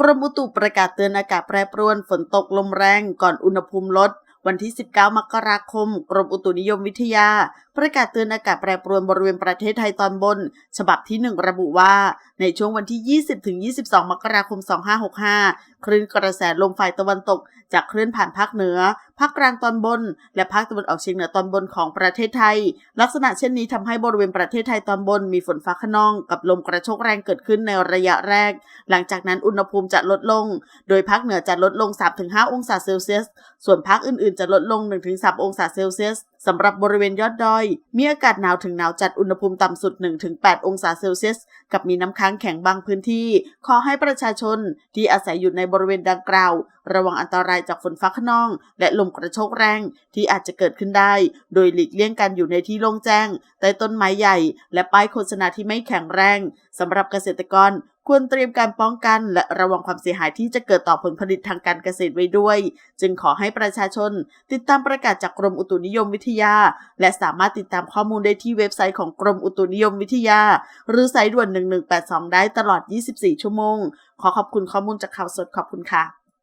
กรมอุตุประกาศเตือนอากาศแปรปรวนฝนตกลมแรงก่อนอุณหภูมิลด วันที่ 19 มกราคม กรมอุตุนิยมวิทยา ประกาศเตือนอากาศแปรปรวนบริเวณประเทศไทยตอนบน ฉบับที่ 1 ระบุว่า ในช่วงวันที่ 20-22 มกราคม 2565 คลื่นกระแสลมฝ่ายตะวันตกจากคลื่อนผ่านภาคเหนือ ภาคกลางตอนบน และภาคตะวันออกเฉียงเหนือตอนบนของประเทศไทย ลักษณะเช่นนี้ทำให้บริเวณประเทศไทยตอนบนมีฝนฟ้าขนองกับลมกระโชกแรงเกิดขึ้นในระยะแรก หลังจากนั้นอุณหภูมิจะลดลง โดยภาคเหนือจะลดลง 3-5 องศาเซลเซียส ส่วนภาคอื่นๆ จะลดลง 1-3 องศาเซลเซียส สำหรับบริเวณยอดดอย มีอากาศหนาวถึงหนาวจัดอุณหภูมิต่ำสุด 1-8 องศาเซลเซียส กับมีน้ำค้างแข็งบางพื้นที่ ขอให้ประชาชนที่อาศัยอยู่ในบริเวณดังกล่าว ระวังอันตรายจากฝนฟ้าขนอง และลมกระโชกแรงที่อาจจะเกิดขึ้นได้ โดยหลีกเลี่ยงการอยู่ในที่โล่งแจ้งใต้ต้นไม้ใหญ่ และป้ายโฆษณาที่ไม่แข็งแรงสำหรับเกษตรกร ควรเตรียมการป้องกัน และระวังความเสียหายที่จะเกิดต่อผลผลิตทางการเกษตรไว้ด้วย จึงขอให้ประชาชน ติดตามประกาศจากกรมอุตุนิยมวิทยา และสามารถติดตามข้อมูลได้ที่เว็บไซต์ของกรมอุตุนิยมวิทยา หรือสายด่วน 1182 ได้ตลอด 24 ชั่วโมง ขอขอบคุณข้อมูลจากข่าวสดขอบคุณค่ะ